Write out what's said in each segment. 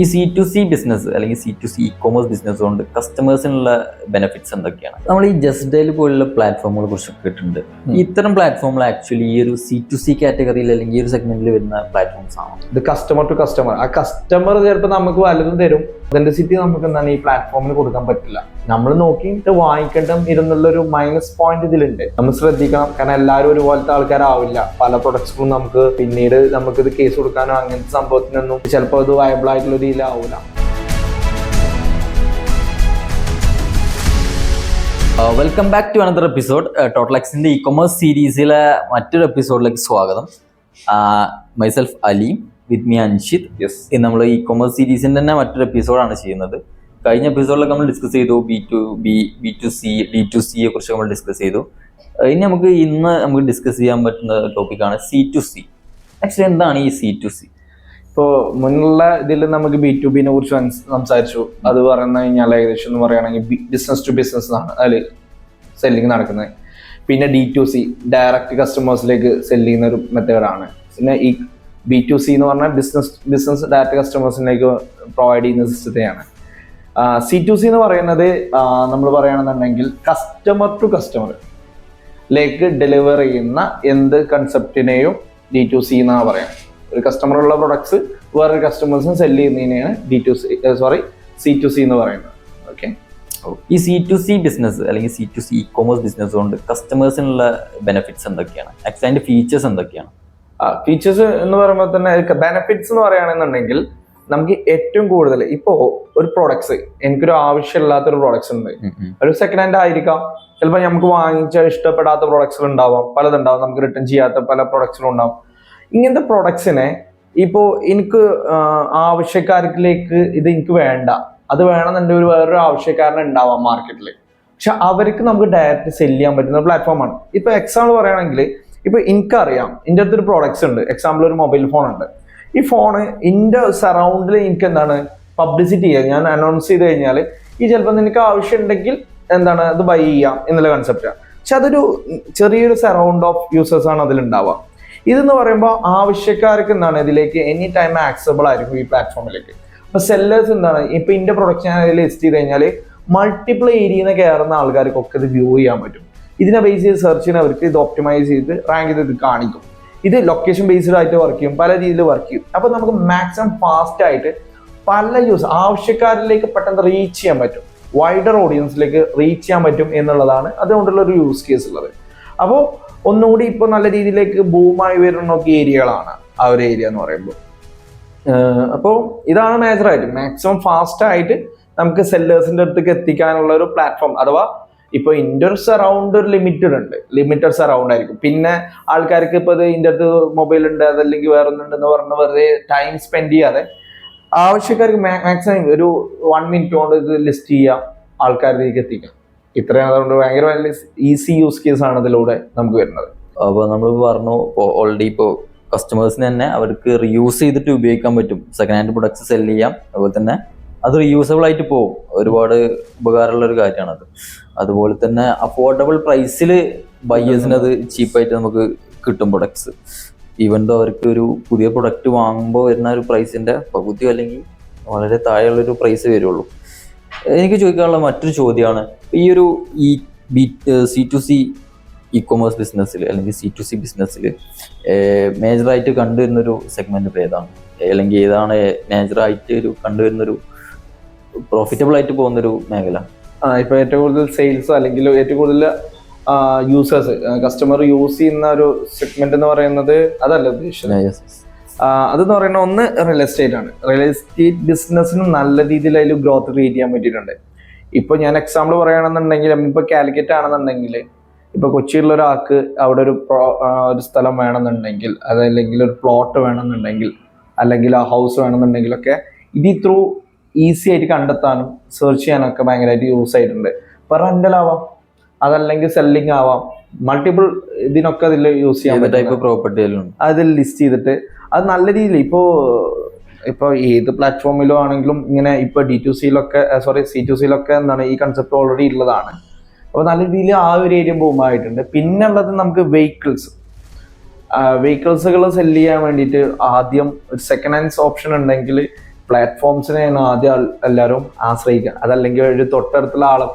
ഈ C to C business അല്ലെങ്കിൽ C to C E commerce business കൊണ്ട് കസ്റ്റമേഴ്സിനുള്ള ബെനിഫിറ്റ്സ് എന്തൊക്കെയാണ്? നമ്മൾ ഈ ജസ്റ്റ് ഡെയിൽ പോലുള്ള പ്ലാറ്റ്ഫോമുകളെ കുറിച്ച് കേട്ടിട്ടുണ്ട്. ഇത്തരം പ്ലാറ്റ്ഫോമുകൾ ആക്ച്വലി ഈ ഒരു സി ടു സി കാറ്റഗറിയിൽ അല്ലെങ്കിൽ ഈ ഒരു സെഗ്മെന്റിൽ വരുന്ന പ്ലാറ്റ്ഫോംസ് ആണ്? ഇത് കസ്റ്റമർ ടു കസ്റ്റമർ ആ കസ്റ്റമർ ചിലപ്പോൾ നമുക്ക് വലുതും തരും. ഒതന്റിസിറ്റി നമുക്ക് എന്താണ് ഈ പ്ലാറ്റ്ഫോമിന് കൊടുക്കാൻ പറ്റില്ല. നമ്മൾ നോക്കിയിട്ട് വാങ്ങിക്കേണ്ട ഇരുന്നുള്ള ഒരു മൈനസ് പോയിന്റ് ഇതിലുണ്ട്. നമ്മൾ ശ്രദ്ധിക്കണം. കാരണം എല്ലാവരും ഒരുപോലത്തെ ആൾക്കാരാവില്ല. പല പ്രൊഡക്ട്സുകളും നമുക്ക് പിന്നീട് നമുക്ക് ഇത് കേസ് കൊടുക്കാനോ അങ്ങനത്തെ സംഭവത്തിനൊന്നും ചിലപ്പോൾ അത് വയബിൾ ആയിട്ടുള്ള രീതിയിലാവില്ല welcome back to another episode total എക്സിന്റെ ഇ കൊമേഴ്സ് സീരീസിലെ മറ്റൊരു എപ്പിസോഡിലേക്ക് സ്വാഗതം. Myself Ali with me Anshith yes ഇത് നമ്മൾ ഇ കൊമേഴ്സ് സീരീസിന്റെ തന്നെ മറ്റൊരു എപ്പിസോഡാണ് ചെയ്യുന്നത്. കഴിഞ്ഞ എപ്പിസോഡിലൊക്കെ നമ്മൾ ഡിസ്കസ് ചെയ്തു. B to B B to C D to സിയെ കുറിച്ച് നമ്മൾ ഡിസ്കസ് ചെയ്തു. ഇനി നമുക്ക് ഇന്ന് നമുക്ക് ഡിസ്കസ് ചെയ്യാൻ പറ്റുന്ന ടോപ്പിക്കാണ് സി ടു സി ആക്ച്വലി എന്താണ് ഈ സി ടു സി ഇപ്പോൾ മുന്നുള്ള ഇതിൽ നമുക്ക് ബി ടു ബിനെ കുറിച്ച് സംസാരിച്ചു. അത് പറഞ്ഞു കഴിഞ്ഞാൽ ഏകദേശം എന്ന് പറയുകയാണെങ്കിൽ ബിസിനസ് ടു ബിസിനസ് ആണ് അതിൽ സെല്ലിങ് നടക്കുന്നത്. പിന്നെ ഡി ടു സി ഡയറക്റ്റ് കസ്റ്റമേഴ്സിലേക്ക് സെല്ല് ചെയ്യുന്ന ഒരു മെത്തേഡാണ് പിന്നെ ഈ ബി ടു സി എന്ന് പറഞ്ഞാൽ ബിസിനസ് ബിസിനസ് ഡയറക്റ്റ് കസ്റ്റമേഴ്സിലേക്ക് പ്രൊവൈഡ് ചെയ്യുന്ന സിസ്റ്റത്തെയാണ്. സി ടു സി എന്ന് പറയുന്നത് നമ്മൾ പറയുകയാണെന്നുണ്ടെങ്കിൽ കസ്റ്റമർ ടു കസ്റ്റമർ ലേക്ക് ഡെലിവർ ചെയ്യുന്ന എന്ത് കൺസെപ്റ്റിനെയും ഡി ടു സി എന്നാണ് പറയാം ഒരു കസ്റ്റമറുള്ള പ്രൊഡക്ട്സ് വേറൊരു കസ്റ്റമേഴ്സിന് sell ചെയ്യുന്നതിനെയാണ് D to C sorry C to C എന്ന് പറയുന്നത്. ഓക്കെ ഈ സി ടു സി ബിസിനസ് അല്ലെങ്കിൽ C to C E commerce business കൊണ്ട് കസ്റ്റമേഴ്സിനുള്ള ബെനിഫിറ്റ്സ് എന്തൊക്കെയാണ്? അക്സാന്റെ ഫീച്ചേഴ്സ് എന്തൊക്കെയാണ്? ഫീച്ചേഴ്സ് എന്ന് പറയുമ്പോൾ തന്നെ ബെനഫിറ്റ്സ് എന്ന് പറയുകയാണെന്നുണ്ടെങ്കിൽ നമുക്ക് ഏറ്റവും കൂടുതൽ ഇപ്പോ ഒരു പ്രോഡക്ട്സ് എനിക്കൊരു ആവശ്യമില്ലാത്തൊരു പ്രോഡക്ട്സ് ഉണ്ട്. ഒരു സെക്കൻഡ് ഹാൻഡ് ആയിരിക്കാം. ചിലപ്പോൾ നമുക്ക് വാങ്ങിച്ച ഇഷ്ടപ്പെടാത്ത പ്രോഡക്ട്സുകൾ ഉണ്ടാവാം. പലതുണ്ടാവും നമുക്ക് റിട്ടേൺ ചെയ്യാത്ത പല പ്രോഡക്ട്സുകളും ഉണ്ടാവും. ഇങ്ങനത്തെ പ്രോഡക്ട്സിനെ ഇപ്പോൾ എനിക്ക് ആവശ്യക്കാരിലേക്ക് ഇത് എനിക്ക് വേണ്ട. അത് വേണമെന്നുണ്ടെങ്കിൽ ഒരു വേറൊരു ആവശ്യക്കാരൻ ഉണ്ടാവാം മാർക്കറ്റിൽ പക്ഷെ അവർക്ക് നമുക്ക് ഡയറക്റ്റ് സെൽ ചെയ്യാൻ പറ്റുന്ന പ്ലാറ്റ്ഫോമാണ് ഇപ്പൊ എക്സാമ്പിൾ പറയുകയാണെങ്കിൽ ഇപ്പൊ എനിക്കറിയാം എന്റെ അടുത്തൊരു പ്രോഡക്ട്സ് ഉണ്ട്. എക്സാമ്പിൾ ഒരു മൊബൈൽ ഫോൺ ഉണ്ട്. ഈ ഫോണ് എന്റെ സറൗണ്ടിൽ എനിക്ക് എന്താണ് പബ്ലിസിറ്റി ചെയ്യാം. ഞാൻ അനൗൺസ് ചെയ്ത് കഴിഞ്ഞാൽ ഈ ചിലപ്പോൾ നിനക്ക് ആവശ്യം ഉണ്ടെങ്കിൽ എന്താണ് അത് ബൈ ചെയ്യാം എന്നുള്ള കൺസെപ്റ്റാണ് പക്ഷെ അതൊരു ചെറിയൊരു സറൗണ്ട് ഓഫ് യൂസേഴ്സ് ആണ് അതിലുണ്ടാവുക. ഇതെന്ന് പറയുമ്പോൾ ആവശ്യക്കാർക്ക് എന്താണ് ഇതിലേക്ക് എനി ടൈം ആക്സബിൾ ആയിരിക്കും ഈ പ്ലാറ്റ്ഫോമിലേക്ക് അപ്പൊ സെല്ലേഴ്സ് എന്താണ് ഇപ്പൊ ഇന്റെ പ്രൊഡക്റ്റ് ഞാൻ അതിൽ ലിസ്റ്റ് ചെയ്ത് കഴിഞ്ഞാൽ മൾട്ടിപ്പിൾ ഏരിയയിൽ നിന്ന് കയറുന്ന ആൾക്കാർക്കൊക്കെ ഇത് വ്യൂ ചെയ്യാൻ പറ്റും. ഇതിനെ ബേസ് ചെയ്ത് സെർച്ച് ചെയ്യുന്ന അവർക്ക് ഇത് ഒപ്റ്റിമൈസ് ചെയ്ത് റാങ്ക് ചെയ്ത് കാണിക്കും. ഇത് ലൊക്കേഷൻ ബേസ്ഡ് ആയിട്ട് വർക്ക് ചെയ്യും പല രീതിയിൽ വർക്ക് ചെയ്യും. അപ്പൊ നമുക്ക് മാക്സിമം ഫാസ്റ്റ് ആയിട്ട് പല യൂസ് ആവശ്യക്കാരിലേക്ക് പെട്ടെന്ന് റീച്ച് ചെയ്യാൻ പറ്റും. വൈഡർ ഓഡിയൻസിലേക്ക് റീച്ച് ചെയ്യാൻ പറ്റും എന്നുള്ളതാണ് അതുകൊണ്ടുള്ള ഒരു യൂസ് കേസ് ഉള്ളത്. അപ്പോൾ ഒന്നുകൂടി ഇപ്പോൾ നല്ല രീതിയിലേക്ക് ബൂമായി വരുന്നൊക്കെ ഏരിയകളാണ് ആ ഒരു ഏരിയ എന്ന് പറയുമ്പോൾ അപ്പോൾ ഇതാണ് മേജറായിട്ട് മാക്സിമം ഫാസ്റ്റ് ആയിട്ട് നമുക്ക് സെല്ലേഴ്സിന്റെ അടുത്തേക്ക് എത്തിക്കാനുള്ള ഒരു പ്ലാറ്റ്ഫോം അഥവാ ഇപ്പൊ ഇൻഡോർ സറൗണ്ട് ഒരു ലിമിറ്റഡ് ഉണ്ട്. ലിമിറ്റഡ് സറൗണ്ട് ആയിരിക്കും. പിന്നെ ആൾക്കാർക്ക് ഇപ്പൊ ഇത് അടുത്ത് മൊബൈൽ ഉണ്ട് അതല്ലെങ്കിൽ വേറെ ഒന്നുണ്ടെന്ന് പറഞ്ഞ് വെറുതെ ടൈം സ്പെൻഡ് ചെയ്യാതെ ആവശ്യക്കാർക്ക് മാക്സിമം ഒരു വൺ മിനിറ്റ് കൊണ്ട് ഇത് ലിസ്റ്റ് ചെയ്യാം ആൾക്കാരിലേക്ക് എത്തിക്കാം. ഇത്രയും അതുകൊണ്ട് ഭയങ്കര ഈസി യൂസ് കേസ് ആണ് ഇതിലൂടെ നമുക്ക് വരുന്നത്. അപ്പോൾ നമ്മൾ പറഞ്ഞു ഓൾറെഡി ഇപ്പോൾ കസ്റ്റമേഴ്സിന് തന്നെ അവർക്ക് റിയൂസ് ചെയ്തിട്ട് ഉപയോഗിക്കാൻ പറ്റും. സെക്കൻഡ് ഹാൻഡ് പ്രൊഡക്ട്സ് സെൽ ചെയ്യാം. അതുപോലെ തന്നെ അത് റീയൂസബിൾ ആയിട്ട് പോകും ഒരുപാട് ഉപകാരമുള്ള ഒരു കാര്യമാണ് അത്. അതുപോലെ തന്നെ അഫോർഡബിൾ പ്രൈസിൽ ബയ്യേഴ്സിന് അത് ചീപ്പായിട്ട് നമുക്ക് കിട്ടും പ്രൊഡക്ട്സ് ഈവൻ ദോ അവർക്ക് ഒരു പുതിയ പ്രൊഡക്റ്റ് വാങ്ങുമ്പോൾ വരുന്ന ഒരു പ്രൈസിന്റെ പകുതി അല്ലെങ്കിൽ വളരെ താഴെയുള്ളൊരു പ്രൈസ് വരുള്ളൂ. എനിക്ക് ചോദിക്കാനുള്ള മറ്റൊരു ചോദ്യമാണ് ഈ ഒരു ഈ B C to C E commerce ബിസിനസ്സിൽ അല്ലെങ്കിൽ സി ടു സി ബിസിനസ്സിൽ മേജറായിട്ട് കണ്ടുവരുന്നൊരു സെഗ്മെന്റ് ഇപ്പോൾ ഏതാണ്? അല്ലെങ്കിൽ ഏതാണ് മേജറായിട്ട് ഒരു കണ്ടുവരുന്നൊരു പ്രോഫിറ്റബിൾ ആയിട്ട് പോകുന്ന ഒരു മേഖല. ആ, ഇപ്പൊ ഏറ്റവും കൂടുതൽ സെയിൽസ് അല്ലെങ്കിൽ ഏറ്റവും കൂടുതൽ യൂസേഴ്സ് കസ്റ്റമർ യൂസ് ചെയ്യുന്ന ഒരു സെഗ്മെന്റ് എന്ന് പറയുന്നത് അതല്ല ഉദ്ദേശിച്ചത്. അതെന്ന് പറയുന്നത് ഒന്ന് റിയൽ എസ്റ്റേറ്റ് ആണ്. റിയൽ എസ്റ്റേറ്റ് ബിസിനസ്സിന് നല്ല രീതിയിൽ അതിൽ ഗ്രോത്ത് ക്രിയേറ്റ് ചെയ്യാൻ പറ്റിയിട്ടുണ്ട്. ഇപ്പൊ ഞാൻ എക്സാമ്പിൾ പറയുകയാണെന്നുണ്ടെങ്കിൽ ഇപ്പൊ കാലിക്കറ്റ് ആണെന്നുണ്ടെങ്കിൽ ഇപ്പൊ കൊച്ചിയിലുള്ള ഒരാൾക്ക് അവിടെ ഒരു ഒരു സ്ഥലം വേണമെന്നുണ്ടെങ്കിൽ അതല്ലെങ്കിൽ ഒരു പ്ലോട്ട് വേണമെന്നുണ്ടെങ്കിൽ അല്ലെങ്കിൽ ആ ഹൗസ് വേണമെന്നുണ്ടെങ്കിലൊക്കെ ഇത് ത്രൂ ഈസി ആയിട്ട് കണ്ടെത്താനും സെർച്ച് ചെയ്യാനൊക്കെ ഭയങ്കരമായിട്ട് യൂസ് ആയിട്ടുണ്ട്. ഇപ്പൊ റെന്റൽ ആവാം അതല്ലെങ്കിൽ സെല്ലിംഗ് ആവാം. മൾട്ടിപ്പിൾ ഇതിനൊക്കെ അതിൽ യൂസ് ചെയ്യാൻ പറ്റും ടൈപ്പ് പ്രോപ്പർട്ടി ഉണ്ട്. അതിൽ ലിസ്റ്റ് ചെയ്തിട്ട് അത് നല്ല രീതിയിൽ ഇപ്പോൾ ഇപ്പോൾ ഏത് പ്ലാറ്റ്ഫോമിലോ ആണെങ്കിലും ഇങ്ങനെ ഇപ്പോൾ ഡി ടു സിയിലൊക്കെ സോറി സി ടു സിയിലൊക്കെ എന്താണ് ഈ കൺസെപ്റ്റ് ഓൾറെഡി ഉള്ളതാണ്. അപ്പോൾ നല്ല രീതിയിൽ ആ ഒരു ഏരിയ ബൂമായിട്ടുണ്ട് പിന്നെ ഉള്ളത് നമുക്ക് വെഹിക്കിൾസ് വെഹിക്കിൾസുകൾ സെൽ ചെയ്യാൻ വേണ്ടിയിട്ട് ആദ്യം ഒരു സെക്കൻഡ് ഹാൻഡ്സ് ഓപ്ഷൻ ഉണ്ടെങ്കിൽ പ്ലാറ്റ്ഫോംസിനെയാണ് ആദ്യം എല്ലാവരും ആശ്രയിക്കുക അതല്ലെങ്കിൽ ഒരു തൊട്ടടുത്തുള്ള ആളെ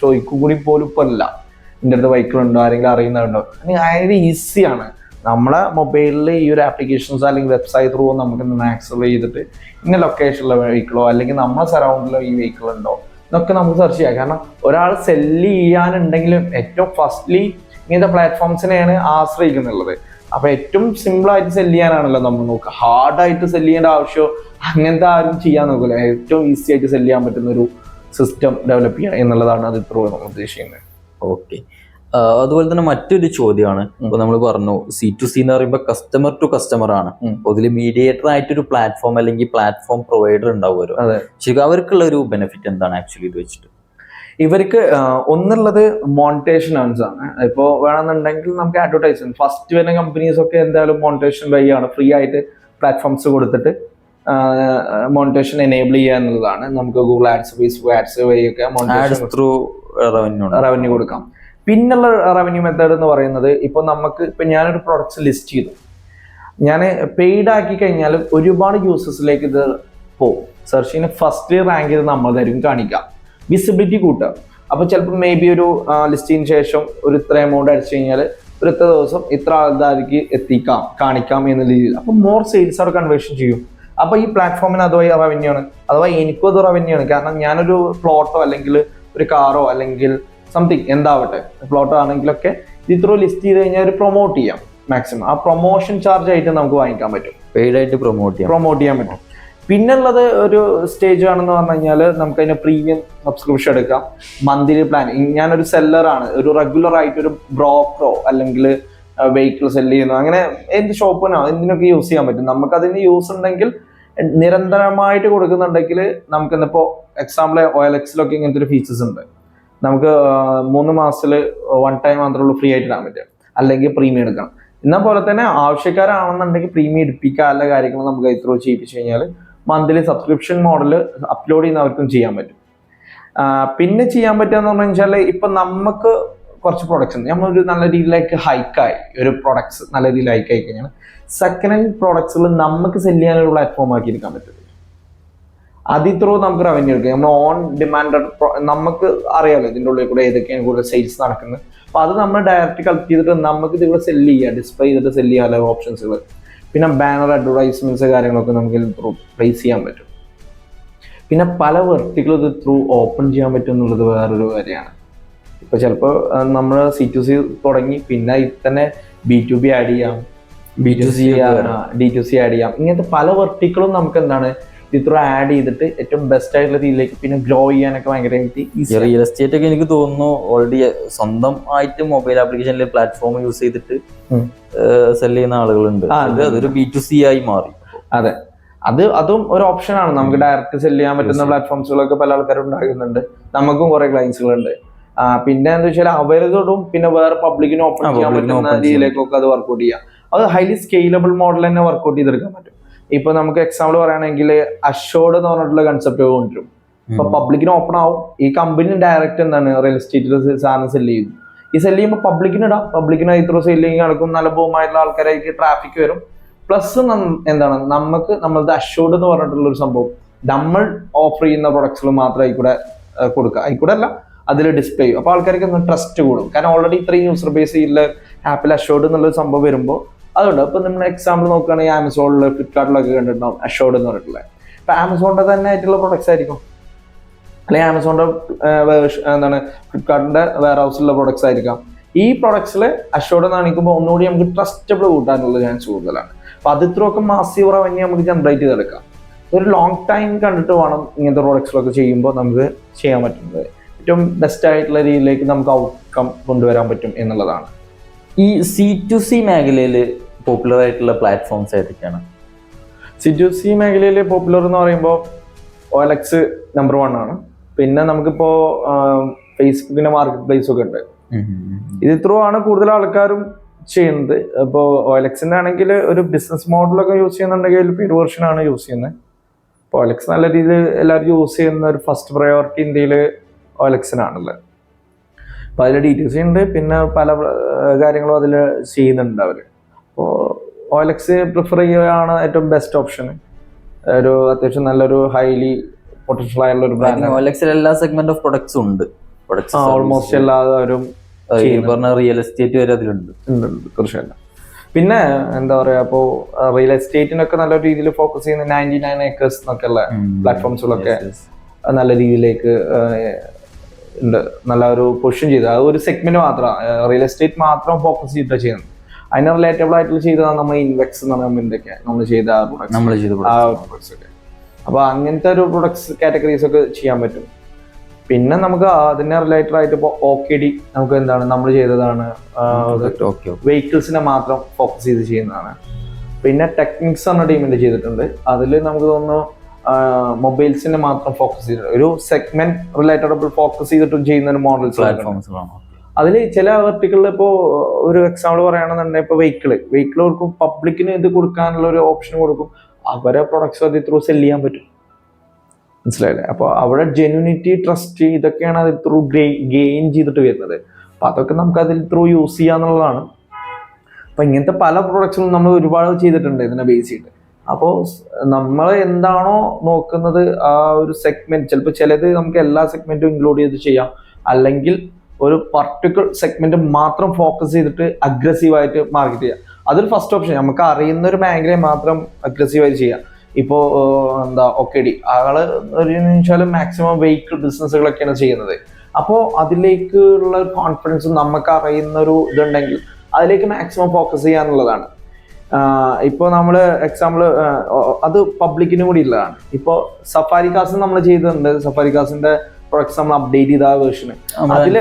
ചോദിക്കും കൂടി പോലും ഇപ്പോൾ അല്ല എന്റെ അടുത്ത് വെഹിക്കിൾ ഉണ്ടോ ആരെങ്കിലും അറിയുന്നവരുണ്ടോ? അതായത് ഈസിയാണ്. നമ്മളെ മൊബൈലിൽ ഈ ഒരു ആപ്ലിക്കേഷൻസ് അല്ലെങ്കിൽ വെബ്സൈറ്റ് ത്രൂ നമുക്ക് ആക്സസ് ചെയ്തിട്ട് ഇന്ന ലൊക്കേഷനിലെ വെഹിക്കിളോ അല്ലെങ്കിൽ നമ്മളെ സറൗണ്ടിലോ ഈ വെഹിക്കിൾ ഉണ്ടോ? എന്നൊക്കെ നമുക്ക് സെർച്ച് ചെയ്യാം. കാരണം ഒരാൾ സെല്ല് ചെയ്യാനുണ്ടെങ്കിലും ഏറ്റവും ഫസ്റ്റ്ലി ഇങ്ങനത്തെ പ്ലാറ്റ്ഫോംസിനെയാണ് ആശ്രയിക്കുന്നുള്ളത്. അപ്പൊ ഏറ്റവും സിമ്പിൾ ആയിട്ട് സെൽ ചെയ്യാനാണല്ലോ നമ്മൾ നോക്കുക. ഹാർഡായിട്ട് സെൽ ചെയ്യേണ്ട ആവശ്യം അങ്ങനത്തെ ആരും ചെയ്യാൻ നോക്കില്ല ഏറ്റവും ഈസി ആയിട്ട് സെൽ ചെയ്യാൻ പറ്റുന്ന ഒരു സിസ്റ്റം ഡെവലപ്പ് ചെയ്യുക എന്നുള്ളതാണ് അത് ഇത്ര ഉദ്ദേശിക്കുന്നത്. ഓക്കെ അതുപോലെ തന്നെ മറ്റൊരു ചോദ്യമാണ്. ഇപ്പൊ നമ്മൾ പറഞ്ഞു സി ടു സി എന്ന് പറയുമ്പോൾ കസ്റ്റമർ ടു കസ്റ്റമർ ആണ്. അതിൽ മീഡിയേറ്റർ ആയിട്ട് ഒരു ആയിട്ടൊരു പ്ലാറ്റ്ഫോം അല്ലെങ്കിൽ പ്ലാറ്റ്ഫോം പ്രൊവൈഡർ ഉണ്ടാവുമല്ലോ. ശരിക്കും അവർക്കുള്ള ഒരു ബെനിഫിറ്റ് എന്താണ് ആക്ച്വലി ഇത് വെച്ചിട്ട്? ഇവർക്ക് ഒന്നുള്ളത് മോണിറ്റേഷൻ ഏൺസ് ആണ്. ഇപ്പോൾ വേണമെന്നുണ്ടെങ്കിൽ നമുക്ക് അഡ്വർടൈസ്മെന്റ് ഫസ്റ്റ് വരുന്ന കമ്പനീസ് ഒക്കെ എന്തായാലും മോണിറ്റേഷൻ വഴിയാണ് ഫ്രീ ആയിട്ട് പ്ലാറ്റ്ഫോംസ് കൊടുത്തിട്ട് മോണിറ്റേഷൻ എനേബിൾ ചെയ്യുക എന്നുള്ളതാണ്. നമുക്ക് ഗൂഗിൾ ആഡ്സ് ഫേസ്ബുക്ക് ആഡ്സ് വഴിയൊക്കെ മോണിറ്റേഷൻ ത്രൂ റവന്യൂ റവന്യൂ കൊടുക്കാം. പിന്നുള്ള റവന്യൂ മെത്തേഡ് എന്ന് പറയുന്നത് ഇപ്പോൾ നമുക്ക് ഇപ്പം ഞാനൊരു പ്രൊഡക്ട്സ് ലിസ്റ്റ് ചെയ്തു. ഞാൻ പെയ്ഡ് ആക്കി കഴിഞ്ഞാൽ ഒരുപാട് യൂസേഴ്സിലേക്ക് ഇത് പോകും. സെർച്ചിന് ഫസ്റ്റ് റാങ്ക് ചെയ്ത് നമ്മളതായിരിക്കും കാണിക്കാം. വിസിബിലിറ്റി കൂട്ടുക. അപ്പോൾ ചിലപ്പോൾ മേ ബി ഒരു ലിസ്റ്റിന് ശേഷം ഒരു ഇത്ര എമൗണ്ട് അടിച്ചു കഴിഞ്ഞാൽ ഒരു ഇത്ര ദിവസം ഇത്ര ആൾക്കാർക്ക് എത്തിക്കാം കാണിക്കാം എന്ന രീതിയിൽ. അപ്പോൾ മോർ സെയിൽസ് അവർ കൺവേർഷൻ ചെയ്യും. അപ്പോൾ ഈ പ്ലാറ്റ്ഫോമിന് അതുവഴി റവന്യൂ ആണ്. അഥവാ എനിക്കും അത് റവന്യൂ ആണ്. കാരണം ഞാനൊരു പ്ലോട്ടോ അല്ലെങ്കിൽ ഒരു കാറോ അല്ലെങ്കിൽ സംതിങ് എന്താവട്ടെ പ്ലോട്ടോ ആണെങ്കിലൊക്കെ ഇത് ഇത്ര ലിസ്റ്റ് ചെയ്ത് കഴിഞ്ഞാൽ ഒരു പ്രൊമോട്ട് ചെയ്യാം മാക്സിമം ആ പ്രൊമോഷൻ ചാർജ് ആയിട്ട് നമുക്ക് വാങ്ങിക്കാൻ പറ്റും. പെയ്ഡ് ആയിട്ട് പ്രൊമോട്ട് ചെയ്യാം. പ്രൊമോട്ട് ചെയ്യാൻ പറ്റും. പിന്നുള്ളത് ഒരു സ്റ്റേജ് ആണെന്ന് പറഞ്ഞു കഴിഞ്ഞാൽ നമുക്ക് അതിന് പ്രീമിയം സബ്സ്ക്രിപ്ഷൻ എടുക്കാം മന്ത്ലി പ്ലാൻ ഞാനൊരു ആണ്. ഒരു റെഗുലർ ആയിട്ട് ഒരു ബ്രോക്കറോ അല്ലെങ്കിൽ വെഹിക്കിൾ സെൽ ചെയ്യുന്നു അങ്ങനെ എന്ത് ഷോപ്പിനോ എന്തിനൊക്കെ യൂസ് ചെയ്യാൻ പറ്റും? നമുക്ക് അതിന് യൂസ് ഉണ്ടെങ്കിൽ നിരന്തരമായിട്ട് കൊടുക്കുന്നുണ്ടെങ്കിൽ നമുക്ക് ഇന്നിപ്പോ എക്സാമ്പിൾ എൽ എക്സിലൊക്കെ ഇങ്ങനത്തെ ഒരു ഫീച്ചേഴ്സ് ഉണ്ട്. നമുക്ക് മൂന്ന് മാസത്തിൽ വൺ ടൈം മാത്രമേ ഉള്ളൂ ഫ്രീ ആയിട്ട് ഇടാൻ പറ്റും അല്ലെങ്കിൽ പ്രീമിയം എടുക്കണം. എന്നാൽ പോലെ തന്നെ ആവശ്യക്കാരാണെന്നുണ്ടെങ്കിൽ പ്രീമിയം എടുപ്പിക്കാനുള്ള കാര്യങ്ങൾ നമുക്ക് ഇത്രോ ചെയ്യിപ്പിച്ചു കഴിഞ്ഞാൽ മന്ത്ലി സബ്സ്ക്രിപ്ഷൻ മോഡൽ അപ്ലോഡ് ചെയ്യുന്നവർക്കും ചെയ്യാൻ പറ്റും. പിന്നെ ചെയ്യാൻ പറ്റുക പറഞ്ഞു വെച്ചാൽ ഇപ്പൊ നമുക്ക് കുറച്ച് പ്രൊഡക്ട്സ് നമ്മളൊരു നല്ല രീതിയിലേക്ക് ഹൈക്കായി ഒരു പ്രൊഡക്ട്സ് നല്ല രീതിയിൽ ഹൈക്കായി കഴിഞ്ഞാൽ സെക്കൻഡ് ഹാൻഡ് പ്രോഡക്ട്സുകൾ നമുക്ക് സെൽ ചെയ്യാനൊരു പ്ലാറ്റ്ഫോം ആക്കി എടുക്കാൻ പറ്റും. അതിത്രോ ത്രൂ നമുക്ക് റവന്യൂ എടുക്കാം. നമ്മൾ ഓൺ ഡിമാൻഡ് നമുക്ക് അറിയാമല്ലോ ഇതിന്റെ ഉള്ളിൽ കൂടെ ഏതൊക്കെയാണ് കൂടുതൽ സെയിൽസ് നടക്കുന്നത്. അപ്പൊ അത് നമ്മൾ ഡയറക്റ്റ് കളക്ട് ചെയ്തിട്ട് നമുക്ക് ഇതിലൂടെ സെല്ല് സെൽ ചെയ്യാം. ഡിസ്പ്ലേ ചെയ്തിട്ട് സെൽ ചെയ്യാനുള്ള ഓപ്ഷൻസുകൾ പിന്നെ ബാനർ അഡ്വർടൈസ്മെന്റ്സ് കാര്യങ്ങളൊക്കെ നമുക്ക് ത്രൂ പ്ലേസ് ചെയ്യാൻ പറ്റും. പിന്നെ പല വെർട്ടികൾ ഇത് ത്രൂ ഓപ്പൺ ചെയ്യാൻ പറ്റും എന്നുള്ളത് വേറൊരു കാര്യമാണ്. ഇപ്പൊ ചിലപ്പോൾ നമ്മൾ സി ടു സി തുടങ്ങി പിന്നെ ഇത്തന്നെ തന്നെ ബി ടു ബി ആഡ് ചെയ്യാം B to C D to C add ചെയ്യാം. ഇങ്ങനത്തെ പല വെർട്ടിക്കളും നമുക്ക് എന്താണ് ഇത്ര ആഡ് ചെയ്തിട്ട് ഏറ്റവും ബെസ്റ്റ് ആയിട്ടുള്ള രീതിയിലേക്ക് പിന്നെ ഗ്രോ ചെയ്യാനൊക്കെ ഭയങ്കരമായിട്ട് റിയൽ എസ്റ്റേറ്റ് ഒക്കെ എനിക്ക് തോന്നുന്നു ഓൾറെഡി സ്വന്തം ആയിട്ട് മൊബൈൽ ആപ്ലിക്കേഷനിലെ പ്ലാറ്റ്ഫോം യൂസ് ചെയ്തിട്ട് സെല്ല് ചെയ്യുന്ന ആളുകളുണ്ട്. അതൊരു ബി ടു സി ആയി മാറി. അതെ. അത് അതും ഒരു ഓപ്ഷനാണ് നമുക്ക് ഡയറക്റ്റ് സെൽ ചെയ്യാൻ പറ്റുന്ന പ്ലാറ്റ്ഫോംസുകളൊക്കെ പല ആൾക്കാരും ഉണ്ടാകുന്നുണ്ട് നമുക്കും കുറെ ക്ലയൻസുകളുണ്ട് പിന്നെ എന്താ വെച്ചാൽ അവരതോടും പിന്നെ വേറെ പബ്ലിക്കിനും ഓപ്പൺ ചെയ്യാൻ പറ്റുന്ന രീതിയിലേക്കൊക്കെ അത് വർക്ക്ഔട്ട് ചെയ്യാം. അത് ഹൈലി സ്കെയിലബിൾ മോഡൽ തന്നെ വർക്ക്ഔട്ട് ചെയ്തെടുക്കാൻ പറ്റും. ഇപ്പൊ നമുക്ക് എക്സാമ്പിൾ പറയുകയാണെങ്കിൽ അഷോർഡ് എന്ന് പറഞ്ഞിട്ടുള്ള കൺസെപ്റ്റ് കൊണ്ടുവരും. ഇപ്പൊ പബ്ലിക്കിന് ഓപ്പൺ ആവും. ഈ കമ്പനി ഡയറക്റ്റ് എന്താണ്? റിയൽ എസ്റ്റേറ്റിൽ സാധനം സെൽ ചെയ്യുന്നു. ഈ സെൽ ചെയ്യുമ്പോൾ പബ്ലിക്കിന് ഇടാം. പബ്ലിക്കിന് ഇത്ര സെല്ലിങ് നടക്കും. നല്ല ബോമായിട്ടുള്ള ആൾക്കാരായിരിക്കും ട്രാഫിക് വരും. പ്ലസ് എന്താണ്? നമുക്ക് നമ്മളത് അഷോർഡ് എന്ന് പറഞ്ഞിട്ടുള്ള ഒരു സംഭവം. നമ്മൾ ഓഫർ ചെയ്യുന്ന പ്രൊഡക്ട്സുകൾ മാത്രം ആയിക്കൂടെ കൊടുക്കുക ആയിക്കൂടെ അല്ല അതിൽ ഡിസ്പ്ലേ ചെയ്യും. അപ്പോൾ ആൾക്കാർക്ക് ഒന്ന് ട്രസ്റ്റ് കൂടും. കാരണം ഓൾറെഡി ഇത്രയും യൂസർ ബേസ് ചെയ്യുന്ന ആപ്പിൽ അഷോർഡ് എന്നുള്ള സംഭവം വരുമ്പോൾ അതുകൊണ്ട് ഇപ്പൊ നമ്മൾ എക്സാമ്പിൾ നോക്കുകയാണെങ്കിൽ ആമസോണിൽ ഫ്ലിപ്കാർട്ടിലൊക്കെ കണ്ടിട്ടുണ്ടാവും അഷോർഡ് എന്ന് പറഞ്ഞിട്ടുള്ളത്. ഇപ്പൊ ആമസോണിന്റെ തന്നെ ആയിട്ടുള്ള പ്രൊഡക്ട്സ് ആയിരിക്കും. അല്ലെങ്കിൽ വേർഷ- എന്താണ് ഫ്ലിപ്കാർട്ടിന്റെ വെയർ ഹൗസിലുള്ള പ്രൊഡക്ട്സ് ആയിരിക്കാം. ഈ പ്രൊഡക്ട്സിൽ അഷോർഡ് കാണിക്കുമ്പോൾ ഒന്നുകൂടി നമുക്ക് ട്രസ്റ്റബിൾ കൂട്ടാനുള്ള ചാൻസ് കൂടുതലാണ്. അപ്പൊ അത് ഇത്രയൊക്കെ മാസീവ് റവന്യൂ നമുക്ക് ജനറേറ്റ് ചെയ്തെടുക്കാം. ഒരു ലോങ് ടൈം കണ്ടിട്ട് വേണം ഇങ്ങനത്തെ പ്രൊഡക്ട്സിലൊക്കെ ചെയ്യുമ്പോൾ നമുക്ക് ചെയ്യാൻ പറ്റുന്നത്. ഏറ്റവും ബെസ്റ്റ് ആയിട്ടുള്ള രീതിയിലേക്ക് നമുക്ക് ഔട്ട്കം കൊണ്ടുവരാൻ പറ്റും എന്നുള്ളതാണ്. ഈ സി ടു സി മേഖലയിൽ പോപ്പുലർ ആയിട്ടുള്ള പ്ലാറ്റ്ഫോംസ് ഏതൊക്കെയാണ്? സി ടു സി മേഖലയിൽ പോപ്പുലർ എന്ന് പറയുമ്പോൾ ഓലക്സ് നമ്പർ വൺ ആണ്. പിന്നെ നമുക്കിപ്പോൾ ഫേസ്ബുക്കിന്റെ മാർക്കറ്റ് പ്ലേസ് ഒക്കെ ഉണ്ട്. ഇത് ത്രൂ ആണ് കൂടുതൽ ആൾക്കാരും ചെയ്യുന്നത്. ഇപ്പോൾ ഓലക്സിന്റെ ആണെങ്കിൽ ഒരു ബിസിനസ് മോഡലൊക്കെ യൂസ് ചെയ്യുന്നുണ്ടെങ്കിൽ പെയ്ഡ് വെർഷൻ ആണ് യൂസ് ചെയ്യുന്നത്. അപ്പോൾ ഓലക്സ് നല്ല രീതിയിൽ എല്ലാവരും യൂസ് ചെയ്യുന്ന ഒരു ഫസ്റ്റ് പ്രയോറിറ്റി ഇന്ത്യയിൽ ഓലക്സിനാണുള്ളത് അപ്പോൾ അതിൽ ഡീറ്റെയിൽസ് ഉണ്ട്. പിന്നെ പല കാര്യങ്ങളും അതിൽ ചെയ്യുന്നുണ്ട് അവർ അപ്പോൾ ഓലക്സ് പ്രിഫർ ചെയ്യുകയാണ് ഏറ്റവും ബെസ്റ്റ് ഓപ്ഷൻ ഒരു അത്യാവശ്യം നല്ലൊരു ഹൈലി പൊട്ടൻഷ്യൽ ആയുള്ള ഒരു ബ്രാൻഡ് ഓലക്സിൽ എല്ലാ സെഗ്മെന്റ് ഓഫ് പ്രൊഡക്ട്സും ഉണ്ട്. ഓൾമോസ്റ്റ് എല്ലാവരും പറഞ്ഞ റിയൽ എസ്റ്റേറ്റ് വരെ അതിലുണ്ട്. തീർച്ചയായിട്ടും. പിന്നെ എന്താ പറയാ അപ്പോ റിയൽ എസ്റ്റേറ്റിനൊക്കെ നല്ല രീതിയിൽ ഫോക്കസ് ചെയ്യുന്ന നയന്റി നയൻ ഏക്കേഴ്സ് എന്നൊക്കെ ഉള്ള പ്ലാറ്റ്ഫോംസുകളൊക്കെ. നല്ല രീതിയിലേക്ക് ഉണ്ട് നല്ല ഒരു പൊസിഷൻ ചെയ്ത്. അത് ഒരു സെഗ്മെന്റ് മാത്രം റിയൽ എസ്റ്റേറ്റ് മാത്രം ഫോക്കസ് ചെയ്തിട്ടാണ് ചെയ്യുന്നത്. അതിന് റിലേറ്റബിൾ ആയിട്ടുള്ള ചെയ്തതാണ് നമ്മൾ ഇൻവെക്സ് എന്ന് പറയുമ്പോൾ ഒക്കെ നമ്മൾ ചെയ്ത പ്രൊഡക്ട്സ് നമ്മൾ ചെയ്ത products. ഒക്കെ. അപ്പൊ അങ്ങനത്തെ ഒരു പ്രൊഡക്ട്സ് കാറ്റഗറീസ് ഒക്കെ ചെയ്യാൻ പറ്റും. പിന്നെ നമുക്ക് അതിനെ റിലേറ്റഡ് ആയിട്ട് ഇപ്പോൾ ഓക്കെ ഡി നമുക്ക് എന്താണ് നമ്മൾ ചെയ്തതാണ്. വെഹിക്കിൾസിനെ മാത്രം ഫോക്കസ് ചെയ്ത് ചെയ്യുന്നതാണ്. പിന്നെ ടെക്നിക്സ് എന്ന ടീമിന്റെ ചെയ്തിട്ടുണ്ട്. അതിൽ നമുക്ക് തോന്നുന്നു മൊബൈൽസിനെ മാത്രം ഫോക്കസ് ചെയ്ത ഒരു സെഗ്മെന്റ് റിലേറ്റഡ് ഫോക്കസ് ചെയ്തിട്ട് ചെയ്യുന്ന ഒരു മോഡൽസ് പ്ലാറ്റ്ഫോംസിലാണോ അതിൽ ചില വെർട്ടിക്കളിൽ ഇപ്പോൾ ഒരു എക്സാമ്പിൾ പറയുകയാണെന്നുണ്ടെങ്കിൽ ഇപ്പോൾ വെഹിക്കിൾ വെഹിക്കിൾ കൊടുക്കും പബ്ലിക്കിന് ഇത് കൊടുക്കാനുള്ള ഒരു ഓപ്ഷൻ കൊടുക്കും. അവരെ പ്രൊഡക്ട്സ് അത് ത്രൂ സെൽ ചെയ്യാൻ പറ്റും. മനസ്സിലായില്ലേ? അപ്പോൾ അവിടെ ജെന്യൂനിറ്റി ട്രസ്റ്റ് ഇതൊക്കെയാണ് അത് ത്രൂ ഗെയിൻ ചെയ്തിട്ട് വരുന്നത്. അപ്പം അതൊക്കെ നമുക്ക് അതിൽ ത്രൂ യൂസ് ചെയ്യാന്നുള്ളതാണ്. അപ്പം ഇങ്ങനത്തെ പല പ്രൊഡക്ട്സും നമ്മൾ ഒരുപാട് ചെയ്തിട്ടുണ്ട് ഇതിനെ ബേസ് ചെയ്തിട്ട്. അപ്പോൾ നമ്മൾ എന്താണോ നോക്കുന്നത് ആ ഒരു സെഗ്മെന്റ് ചിലപ്പോൾ ചിലത് നമുക്ക് എല്ലാ സെഗ്മെന്റും ഇൻക്ലൂഡ് ചെയ്ത് ചെയ്യാം. അല്ലെങ്കിൽ ഒരു പർട്ടിക്കുലർ സെഗ്മെന്റ് മാത്രം ഫോക്കസ് ചെയ്തിട്ട് അഗ്രസീവായിട്ട് മാർക്കറ്റ് ചെയ്യാം. അതൊരു ഫസ്റ്റ് ഓപ്ഷൻ നമുക്ക് അറിയുന്ന ഒരു മേഖലയെ മാത്രം അഗ്രസീവായിട്ട് ചെയ്യാം. ഇപ്പോ എന്താ ഒക്കെ ഡി. ആൾ ഒരു വെച്ചാൽ മാക്സിമം വെഹിക്കിൾ ബിസിനസ്സുകളൊക്കെയാണ് ചെയ്യുന്നത്. അപ്പോൾ അതിലേക്കുള്ള കോൺഫിഡൻസ് നമുക്ക് അറിയുന്ന ഒരു ഇതുണ്ടെങ്കിൽ അതിലേക്ക് മാക്സിമം ഫോക്കസ് ചെയ്യാന്നുള്ളതാണ് ഇപ്പോൾ നമ്മൾ എക്സാമ്പിൾ അത് പബ്ലിക്കിനും കൂടി ഉള്ളതാണ് ഇപ്പോൾ സഫാരി കാസ് നമ്മൾ ചെയ്തിട്ടുണ്ട്. സഫാരി കാസിന്റെ പ്രൊഡക്ട്സ് നമ്മൾ അപ്ഡേറ്റ് ചെയ്ത ആ വേർഷന് അതിൽ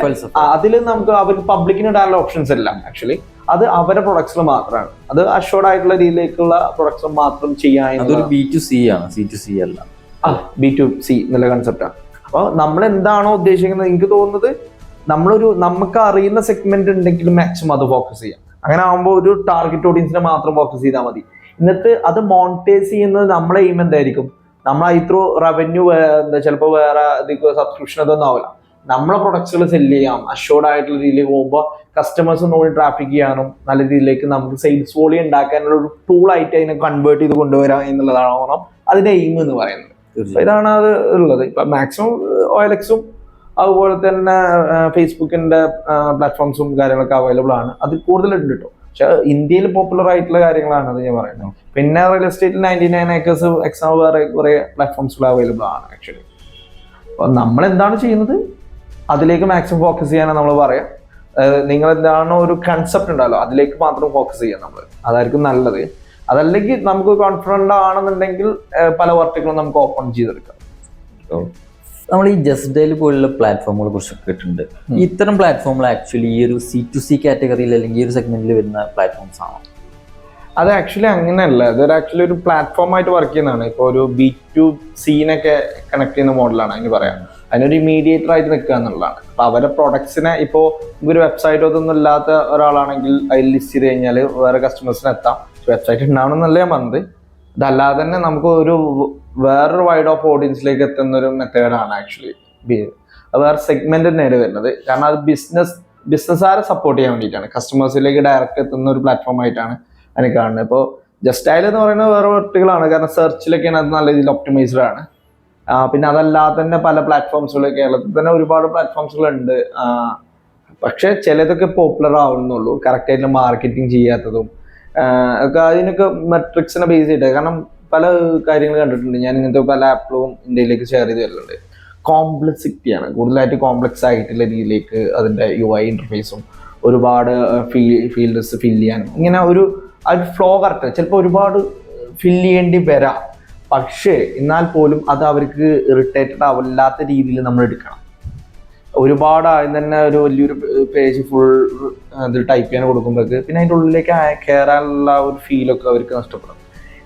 അതിൽ നമുക്ക് അവർക്ക് പബ്ലിക്കിന് ഇടാനുള്ള ഓപ്ഷൻസ് എല്ലാം. ആക്ച്വലി അത് അവരുടെ പ്രൊഡക്ട്സിൽ മാത്രമാണ്. അത് അഷോർഡ് ആയിട്ടുള്ള രീതിയിലേക്കുള്ള പ്രൊഡക്ട്സ് മാത്രം ചെയ്യാൻ അതൊരു ബി ടു സി ആണ്. സി ടു സി അല്ല. ബി ടു സി എന്നുള്ള കൺസെപ്റ്റാണ് അപ്പോൾ നമ്മൾ എന്താണോ ഉദ്ദേശിക്കുന്നത്? എനിക്ക് തോന്നുന്നത് നമ്മളൊരു നമുക്ക് അറിയുന്ന സെഗ്മെന്റ് ഉണ്ടെങ്കിൽ മാക്സിമം അത് ഫോക്കസ് ചെയ്യാം. അങ്ങനെ ആകുമ്പോൾ ഒരു ടാർഗറ്റ് ഓഡിയൻസിനെ മാത്രം ഫോക്കസ് ചെയ്താൽ മതി. എന്നിട്ട് അത് മോണിറ്റൈസ് ചെയ്യുന്നത് നമ്മളെ എയിം എന്തായിരിക്കും? നമ്മൾ ഇത്രോ റവന്യൂ എന്താ ചിലപ്പോൾ വേറെ സബ്സ്ക്രിപ്ഷൻ അതൊന്നും ആവില്ല നമ്മളെ പ്രൊഡക്ട്സുകൾ സെൽ ചെയ്യാം. അഷോർഡ് ആയിട്ടുള്ള രീതിയിൽ പോകുമ്പോൾ കസ്റ്റമേഴ്സ് ഒന്നുകൂടി ട്രാഫിക് ചെയ്യാനും നല്ല രീതിയിലേക്ക് നമുക്ക് സെയിൽസ് വോളി ഉണ്ടാക്കാനുള്ള ഒരു ടൂൾ ആയിട്ട് അതിനെ കൺവേർട്ട് ചെയ്ത് കൊണ്ടുവരാം എന്നുള്ളതാണ് അതിന്റെ എയിം എന്ന് പറയുന്നത്. ഇതാണ് അത് ഉള്ളത്. ഇപ്പൊ മാക്സിമം ഓയിലക്സും അതുപോലെ തന്നെ ഫേസ്ബുക്കിന്റെ പ്ലാറ്റ്ഫോംസും കാര്യങ്ങളൊക്കെ അവൈലബിൾ ആണ്. അത് കൂടുതലുണ്ട് കേട്ടോ പക്ഷെ ഇന്ത്യയിൽ പോപ്പുലർ ആയിട്ടുള്ള കാര്യങ്ങളാണ് അത് ഞാൻ പറയുന്നത്. പിന്നെ റിയൽ എസ്റ്റേറ്റിൽ നയന്റി നയൻ ഏക്കേഴ്സ് എക്സാം വേറെ കുറെ പ്ലാറ്റ്ഫോംസുകൾ അവൈലബിൾ ആണ് ആക്ച്വലി അപ്പൊ നമ്മൾ എന്താണ് ചെയ്യുന്നത്? അതിലേക്ക് മാക്സിമം ഫോക്കസ് ചെയ്യാനാണ് നമ്മൾ പറയാം. നിങ്ങൾ എന്താണോ ഒരു കൺസെപ്റ്റ് ഉണ്ടല്ലോ അതിലേക്ക് മാത്രം ഫോക്കസ് ചെയ്യാം നമ്മൾ. അതായിരിക്കും നല്ലത്. അതല്ലെങ്കിൽ നമുക്ക് കോൺഫിഡന്റ് ആണെന്നുണ്ടെങ്കിൽ പല വർക്കുകളും നമുക്ക് ഓപ്പൺ ചെയ്തെടുക്കാം. നമ്മൾ ഈ ജസ്റ്റ് ഡെയിൽ പോലുള്ള പ്ലാറ്റ്ഫോമുകളെ കുറിച്ച് കേട്ടിട്ടുണ്ട്. ഇത്തരം പ്ലാറ്റ്ഫോമുകൾ ആക്ച്വലി ഈ ഒരു സി ടു സി കാറ്റഗറിയിൽ അല്ലെങ്കിൽ ഈ ഒരു സെഗ്മെന്റിൽ വരുന്ന പ്ലാറ്റ്ഫോംസ് ആണോ? അത് ആക്ച്വലി അങ്ങനെയല്ല. ഇതൊരു ആക്ച്വലി ഒരു പ്ലാറ്റ്ഫോം ആയിട്ട് വർക്ക് ചെയ്യുന്നതാണ്. ഇപ്പോൾ ഒരു ബി ടു സീനൊക്കെ കണക്ട് ചെയ്യുന്ന മോഡലാണ് അതിന് പറയാം അതിനൊരു മീഡിയേറ്റർ ആയിട്ട് നിൽക്കുക എന്നുള്ളതാണ്. അപ്പോൾ അവരുടെ പ്രൊഡക്ട്സിനെ ഇപ്പോൾ ഒരു വെബ്സൈറ്റ് അതൊന്നും ഇല്ലാത്ത ഒരാളാണെങ്കിൽ അതിൽ ലിസ്റ്റ് ചെയ്ത് കഴിഞ്ഞാൽ വേറെ കസ്റ്റമേഴ്സിന് എത്താം. വെബ്സൈറ്റ് ഉണ്ടാവണമെന്നല്ല ഞാൻ പറഞ്ഞത്. ഇതല്ലാതെ തന്നെ നമുക്ക് ഒരു വേറൊരു വൈഡ് ഓഫ് ഓഡിയൻസിലേക്ക് എത്തുന്ന ഒരു മെത്തേഡാണ് ആക്ച്വലി അത് വേറെ സെഗ്മെന്റ് തന്നെയാണ് വരുന്നത്. കാരണം അത് ബിസിനസ് ബിസിനസ്സുകാരെ സപ്പോർട്ട് ചെയ്യാൻ വേണ്ടിയിട്ടാണ്. കസ്റ്റമേഴ്സിലേക്ക് ഡയറക്റ്റ് എത്തുന്ന ഒരു പ്ലാറ്റ്ഫോം ആയിട്ടാണ് അതിനെ കാണുന്നത്. ഇപ്പോൾ ജസ്റ്റ് ആയാലും എന്ന് പറയുന്നത് വേറെ വെർട്ടുകളാണ് കാരണം സെർച്ചിലൊക്കെയാണ് അത് നല്ല രീതിയിൽ ഒപ്റ്റിമൈസ്ഡ് ആണ്. പിന്നെ അതല്ലാതെ തന്നെ പല പ്ലാറ്റ്ഫോംസുകൾ കേരളത്തിൽ തന്നെ ഒരുപാട് പ്ലാറ്റ്ഫോംസുകളുണ്ട് പക്ഷേ ചിലതൊക്കെ പോപ്പുലർ ആവുന്നുള്ളൂ. കറക്റ്റായിട്ട് മാർക്കറ്റിംഗ് ചെയ്യാത്തതും ഒക്കെ അതിനൊക്കെ മെട്രിക്സിനെ ബേസ് ചെയ്തിട്ട്. കാരണം പല കാര്യങ്ങൾ കണ്ടിട്ടുണ്ട്. ഞാൻ ഇങ്ങനത്തെ പല ആപ്പുകളും ഇന്ത്യയിലേക്ക് ഷെയർ ചെയ്ത് വരുന്നുണ്ട്. കോംപ്ലക്സിറ്റി ആണ്. കൂടുതലായിട്ട് കോംപ്ലക്സ് ആയിട്ടുള്ള രീതിയിലേക്ക് അതിന്റെ യു ഐ ഇന്റർഫേസും ഒരുപാട് ഫീൽഡ്സ് ഫിൽ ചെയ്യാനും ഇങ്ങനെ ഒരു ആ ഒരു ഫ്ലോ കറക്റ്റ് ചിലപ്പോൾ ഒരുപാട് ഫിൽ ചെയ്യേണ്ടി വരാം. പക്ഷേ എന്നാൽ പോലും അത് അവർക്ക് ഇറിറ്റേറ്റഡ് ആവില്ലാത്ത രീതിയിൽ നമ്മൾ എടുക്കണം. ഒരുപാട് ആദ്യം തന്നെ ഒരു വലിയൊരു പേജ് ഫുൾ ഇത് ടൈപ്പ് ചെയ്യാൻ കൊടുക്കുമ്പോഴേക്ക് പിന്നെ അതിന്റെ ഉള്ളിലേക്ക് കയറാനുള്ള ഒരു ഫീലൊക്കെ അവർക്ക് നഷ്ടപ്പെടും.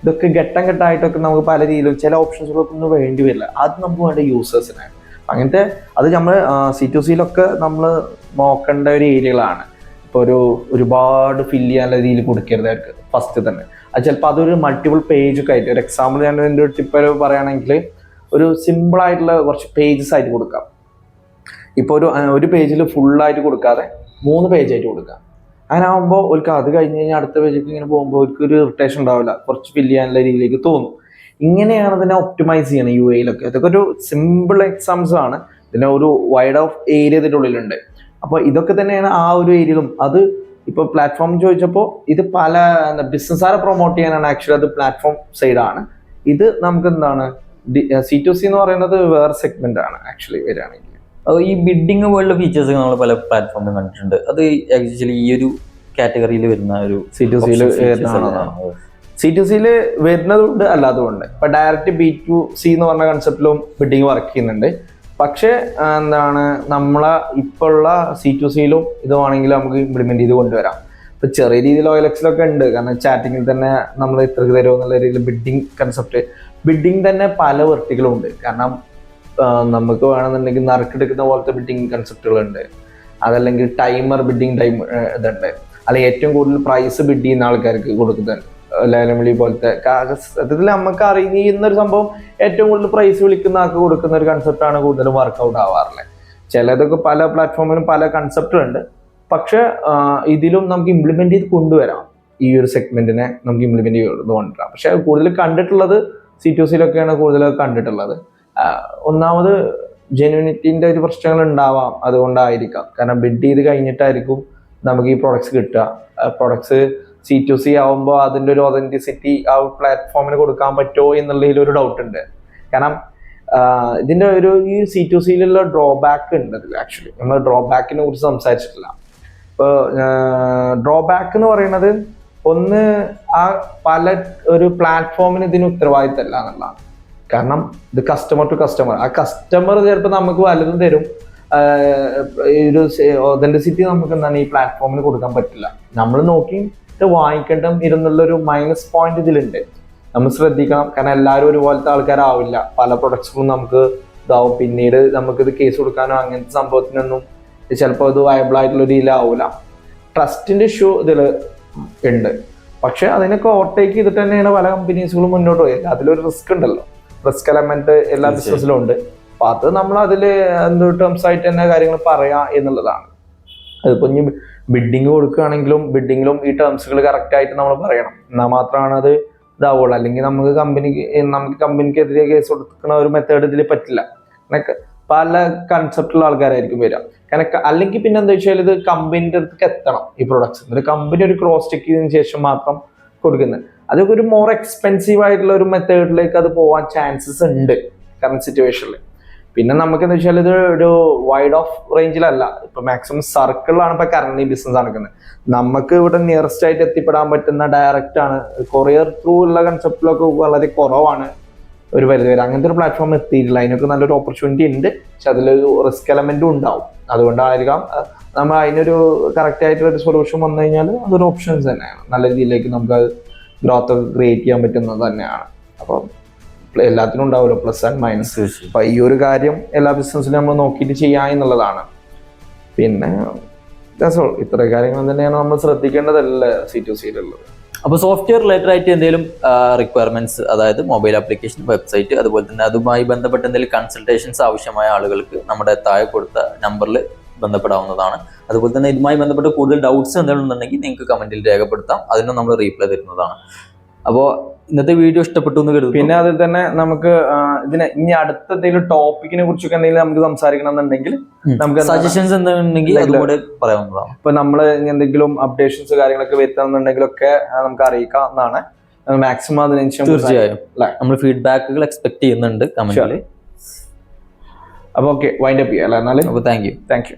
ഇതൊക്കെ ഘട്ടം ഘട്ടമായിട്ടൊക്കെ നമുക്ക് പല രീതിയിലും ചില ഓപ്ഷൻസുകളൊക്കെ ഒന്നും വേണ്ടി വരില്ല. അത് നമുക്ക് വേണ്ട യൂസേഴ്സിനാണ് അങ്ങനത്തെ അത് നമ്മൾ സി ടു സിയിലൊക്കെ നമ്മൾ നോക്കേണ്ട ഒരു ഏരിയകളാണ്. ഇപ്പോൾ ഒരു ഒരുപാട് ഫില്ല് ചെയ്യാനുള്ള രീതിയിൽ കൊടുക്കരുത് അവർക്ക്. ഫസ്റ്റ് തന്നെ. അത് ചിലപ്പോൾ അതൊരു മൾട്ടിപ്പിൾ പേജ് ഒക്കെ ആയിട്ട് ഒരു എക്സാമ്പിൾ ഞാൻ എന്റെ ടിപ്പ് പറയുകയാണെങ്കിൽ ഒരു സിമ്പിൾ ആയിട്ടുള്ള കുറച്ച് പേജസ് ആയിട്ട് കൊടുക്കാം. ഇപ്പോൾ ഒരു ഒരു പേജിൽ ഫുള്ളായിട്ട് കൊടുക്കാതെ മൂന്ന് പേജായിട്ട് കൊടുക്കാം. അങ്ങനെ ആകുമ്പോൾ ഒരു അത് കഴിഞ്ഞ് കഴിഞ്ഞാൽ അടുത്ത പേജിലേക്ക് ഇങ്ങനെ പോകുമ്പോൾ അവർക്ക് ഒരു ഇറിറ്റേഷൻ ഉണ്ടാവില്ല. കുറച്ച് ഫില്ല് ചെയ്യാനുള്ള രീതിയിലേക്ക് തോന്നും. ഇങ്ങനെയാണ് ഇതിനെ ഒപ്റ്റിമൈസ് ചെയ്യണം യു എയിലൊക്കെ ഇതൊക്കെ ഒരു സിമ്പിൾ എക്സാംസ് ആണ്. ഇതിന്റെ ഒരു വൈഡ് ഓഫ് ഏരിയ ഇതിന്റെ ഉള്ളിലുണ്ട്. അപ്പോൾ ഇതൊക്കെ തന്നെയാണ് ആ ഒരു ഏരിയയിലും അത് ഇപ്പോൾ പ്ലാറ്റ്ഫോം ചോദിച്ചപ്പോൾ ഇത് പല ബിസിനസ്സുകാരെ പ്രൊമോട്ട് ചെയ്യാനാണ് ആക്ച്വലി അത് പ്ലാറ്റ്ഫോം സൈഡാണ് ഇത് നമുക്ക് എന്താണ് സി ടു സി എന്ന് പറയുന്നത് വേറെ സെഗ്മെന്റ് ആണ് ആക്ച്വലി വരികയാണെങ്കിൽ. ഈ ബിഡിങ് പോലുള്ള ഫീച്ചേഴ്സ് നമ്മൾ പല പ്ലാറ്റ്ഫോമിലും കണ്ടിട്ടുണ്ട്. അത് ആക്ച്വലി ഈ ഒരു കാറ്റഗറിയിൽ വരുന്ന ഒരു സി ടു സിയിൽ. സി ടു സിയിൽ വരുന്നതുകൊണ്ട് അല്ലാത്തതുകൊണ്ട് ഇപ്പൊ ഡയറക്റ്റ് ബി ടു സി എന്ന് പറഞ്ഞ കൺസെപ്റ്റിലും ബിഡിങ് വർക്ക് ചെയ്യുന്നുണ്ട്. പക്ഷേ എന്താണ് നമ്മളെ ഇപ്പോഴുള്ള സി ടു സിയിലും ഇത് വേണമെങ്കിൽ നമുക്ക് ഇംപ്ലിമെന്റ് ചെയ്ത് കൊണ്ടുവരാം. ഇപ്പൊ ചെറിയ രീതിയിൽ ഓയിലക്സിലൊക്കെ ഉണ്ട്. കാരണം ചാറ്റിങ്ങിൽ തന്നെ നമ്മൾ ഇത്രക്ക് തരുമോ എന്നുള്ള രീതിയിൽ ബിഡിങ് കൺസെപ്റ്റ് ബിഡിങ് തന്നെ പല വെർട്ടികളും ഉണ്ട്. കാരണം നമുക്ക് വേണമെന്നുണ്ടെങ്കിൽ നറുക്കെടുക്കുന്ന പോലത്തെ ബിഡിങ് കൺസെപ്റ്റുകളുണ്ട് അതല്ലെങ്കിൽ ടൈമർ ബിഡിങ് ടൈം ഇതുണ്ട്. അല്ലെങ്കിൽ ഏറ്റവും കൂടുതൽ പ്രൈസ് ബിഡ് ചെയ്യുന്ന ആൾക്കാർക്ക് കൊടുക്കുന്നുണ്ട് ലേലം വിളി പോലത്തെ. സത്യത്തിൽ നമുക്ക് അറിയുന്ന ഒരു സംഭവം ഏറ്റവും കൂടുതൽ പ്രൈസ് വിളിക്കുന്ന ആൾക്ക് കൊടുക്കുന്ന ഒരു കൺസെപ്റ്റാണ് കൂടുതലും വർക്കൗട്ട് ആവാറുള്ളത്. ചിലതൊക്കെ പല പ്ലാറ്റ്ഫോമിലും പല കൺസെപ്റ്റുണ്ട് പക്ഷെ ഇതിലും നമുക്ക് ഇംപ്ലിമെന്റ് ചെയ്ത് കൊണ്ടുവരാം. ഈ ഒരു സെഗ്മെന്റിനെ നമുക്ക് ഇംപ്ലിമെന്റ് ചെയ്ത് കൊണ്ടുവരാം. പക്ഷെ കൂടുതൽ കണ്ടിട്ടുള്ളത് സി ടു സിയിലൊക്കെയാണ് കൂടുതൽ കണ്ടിട്ടുള്ളത്. ഒന്നാമത് ജെനുവിനിറ്റിന്റെ ഒരു പ്രശ്നങ്ങൾ ഉണ്ടാവാം അതുകൊണ്ടായിരിക്കാം. കാരണം ബിഡ് ചെയ്ത് കഴിഞ്ഞിട്ടായിരിക്കും നമുക്ക് ഈ പ്രൊഡക്ട്സ് കിട്ടുക. പ്രൊഡക്ട്സ് സി ടു സി ആവുമ്പോൾ അതിന്റെ ഒരു ഒതന്റിസിറ്റി ആ പ്ലാറ്റ്ഫോമിന് കൊടുക്കാൻ പറ്റുമോ എന്നുള്ളതിൽ ഒരു ഡൗട്ട് ഉണ്ട്. കാരണം ഇതിന്റെ ഒരു ഈ സി ടു സിയിലുള്ള ഡ്രോബാക്ക് ഉണ്ട് അതിൽ ആക്ച്വലി നമ്മൾ ഡ്രോബാക്കിനെ കുറിച്ച് സംസാരിച്ചിട്ടില്ല. ഇപ്പോൾ ഡ്രോബാക്ക് എന്ന് പറയുന്നത് ഒന്ന് ആ പല ഒരു പ്ലാറ്റ്ഫോമിന് ഇതിന് ഉത്തരവാദിത്തമല്ല എന്നുള്ളതാണ്. കാരണം ഇത് കസ്റ്റമർ ടു കസ്റ്റമർ ആ കസ്റ്റമർ ചിലപ്പോൾ നമുക്ക് വലുതും തരും. ഒരു ഒതന്റിസിറ്റി നമുക്ക് എന്താണ് ഈ പ്ലാറ്റ്ഫോമിന് കൊടുക്കാൻ പറ്റില്ല. നമ്മൾ നോക്കി ഇത് വാങ്ങിക്കേണ്ട ഇരുന്നുള്ള ഒരു മൈനസ് പോയിന്റ് ഇതിലുണ്ട്. നമ്മൾ ശ്രദ്ധിക്കണം. കാരണം എല്ലാവരും ഒരുപോലത്തെ ആൾക്കാരാവില്ല. പല പ്രൊഡക്ട്സുകളും നമുക്ക് ഇതാവും. പിന്നീട് നമുക്കിത് കേസ് കൊടുക്കാനോ അങ്ങനത്തെ സംഭവത്തിനൊന്നും ചിലപ്പോൾ ഇത് വയബിൾ ആയിട്ടുള്ള രീതിയിലാവില്ല ട്രസ്റ്റിന്റെ ഇഷ്യൂ ഇതിൽ ഉണ്ട്. പക്ഷെ അതിനൊക്കെ ഓവർടേക്ക് ചെയ്തിട്ട് തന്നെയാണ് പല കമ്പനീസുകളും മുന്നോട്ട് പോയത്. അതിലൊരു റിസ്ക് ഉണ്ടല്ലോ. റിസ്ക് എലമെന്റ് എല്ലാ. ബിസിനസ്സിലും ഉണ്ട്. അപ്പൊ അത് നമ്മൾ അതിൽ എന്ത് ടേംസ് ആയിട്ട് തന്നെ കാര്യങ്ങൾ പറയാം എന്നുള്ളതാണ്. അതിപ്പോ ഇനി ബിഡിങ് കൊടുക്കുകയാണെങ്കിലും ബിഡിങ്ങിലും ഈ ടേംസുകൾ കറക്റ്റ് ആയിട്ട് നമ്മൾ പറയണം. എന്നാൽ മാത്രമാണ് അത് ഇതാവുള്ളൂ. അല്ലെങ്കിൽ നമുക്ക് കമ്പനിക്ക് നമുക്ക് കമ്പനിക്കെതിരെ കേസ് കൊടുക്കുന്ന ഒരു മെത്തേഡ് ഇതിൽ പറ്റില്ല. പല കൺസെപ്റ്റുള്ള ആൾക്കാരായിരിക്കും വരിക. കാരണം അല്ലെങ്കിൽ പിന്നെ എന്താ വെച്ചാൽ ഇത് കമ്പനിന്റെ അടുത്തേക്ക് എത്തണം ഈ പ്രൊഡക്ട്സ് കമ്പനി ഒരു ക്രോസ് ചെക്ക് ചെയ്തതിനു ശേഷം മാത്രം കൊടുക്കുന്നത്. അതൊക്കെ ഒരു മോർ എക്സ്പെൻസീവ് ആയിട്ടുള്ള ഒരു മെത്തേഡിലേക്ക് അത് പോവാൻ ചാൻസസ് ഉണ്ട് കറണ്ട് സിറ്റുവേഷനിൽ പിന്നെ നമുക്ക് എന്താ വെച്ചാൽ ഇത് ഒരു വൈഡ് ഓഫ് റേഞ്ചിലല്ല ഇപ്പൊ മാക്സിമം സർക്കിളിലാണ് ഇപ്പൊ കറണ്ട് ബിസിനസ് നടക്കുന്നത്. നമുക്ക് ഇവിടെ നിയറസ്റ്റ് ആയിട്ട് എത്തിപ്പെടാൻ പറ്റുന്ന ഡയറക്റ്റ് ആണ്. കൊറിയർ ത്രൂ ഉള്ള കൺസെപ്റ്റിലൊക്കെ വളരെ കുറവാണ് ഒരു പരിധി വരെ. അങ്ങനത്തെ ഒരു പ്ലാറ്റ്ഫോം എത്തിയിട്ടില്ല. അതിനൊക്കെ നല്ലൊരു ഓപ്പർച്യൂണിറ്റി ഉണ്ട്. പക്ഷെ അതിലൊരു റിസ്ക് എലമെന്റും ഉണ്ടാവും. അതുകൊണ്ടായിരിക്കാം നമ്മൾ അതിനൊരു കറക്റ്റ് ആയിട്ടുള്ള ഒരു സൊല്യൂഷൻ വന്നു കഴിഞ്ഞാൽ അതൊരു ഓപ്ഷൻസ് തന്നെയാണ്. നല്ല രീതിയിലേക്ക് നമുക്ക് ഗ്രോത്ത് ഒക്കെ ക്രിയേറ്റ് ചെയ്യാൻ പറ്റുന്നത് തന്നെയാണ് അപ്പോൾ എല്ലാത്തിനും ഉണ്ടാവുമല്ലോ പ്ലസ് ആൻഡ് മൈനസ്. അപ്പൊ ഈ ഒരു കാര്യം എല്ലാ ബിസിനസ്സിലും നമ്മൾ നോക്കിയിട്ട് ചെയ്യാം എന്നുള്ളതാണ് പിന്നെ രസോ all. ഇത്ര കാര്യങ്ങൾ തന്നെയാണ് നമ്മൾ ശ്രദ്ധിക്കേണ്ടതല്ല സി ടു സിയിലുള്ളത് അപ്പോൾ സോഫ്റ്റ്വെയർ റിലേറ്റഡ് ആയിട്ട് എന്തെങ്കിലും റിക്വയർമെന്റ്സ് അതായത് മൊബൈൽ ആപ്ലിക്കേഷൻ വെബ്സൈറ്റ് അതുപോലെ തന്നെ അതുമായി ബന്ധപ്പെട്ട എന്തെങ്കിലും കൺസൾട്ടേഷൻസ് ആവശ്യമായ ആളുകൾക്ക് നമ്മുടെ താഴെ കൊടുത്ത നമ്പറിൽ ബന്ധപ്പെടാവുന്നതാണ്. അതുപോലെ തന്നെ ഇതുമായി ബന്ധപ്പെട്ട് കൂടുതൽ ഡൗട്ട്സ് എന്തെങ്കിലും ഉണ്ടെങ്കിൽ നിങ്ങൾക്ക് കമന്റിൽ രേഖപ്പെടുത്താം. അതിന് നമ്മൾ റീപ്ലൈ തരുന്നതാണ്. അപ്പോൾ ഇന്നത്തെ വീഡിയോ ഇഷ്ടപ്പെട്ടു എന്ന് കരുതുന്നു. പിന്നെ അതിൽ തന്നെ നമുക്ക് ഇതിനെ ഇനി അടുത്ത എന്തെങ്കിലും ടോപ്പിക്കിനെ കുറിച്ചൊക്കെ എന്തെങ്കിലും നമുക്ക് സംസാരിക്കണം എന്നുണ്ടെങ്കിൽ നമുക്ക് സജഷൻസ് എന്തെങ്കിലും അതുകൂടെ പറയാവുന്നതാണ്. ഇപ്പൊ നമ്മൾ എന്തെങ്കിലും അപ്ഡേഷൻസ് കാര്യങ്ങളൊക്കെ വരുത്തണമെന്നുണ്ടെങ്കിലൊക്കെ നമുക്ക് അറിയിക്കാം എന്നാണ് മാക്സിമം അതിനനുസരിച്ച് തീർച്ചയായും. നമ്മൾ ഫീഡ്ബാക്കുകൾ എക്സ്പെക്ട് ചെയ്യുന്നുണ്ട് കമന്റിൽ അപ്പൊ ഓക്കെ വൈൻഡപ്പ് ചെയ്യാം അല്ലേ എന്നാലും? അപ്പോൾ താങ്ക് യു താങ്ക് യു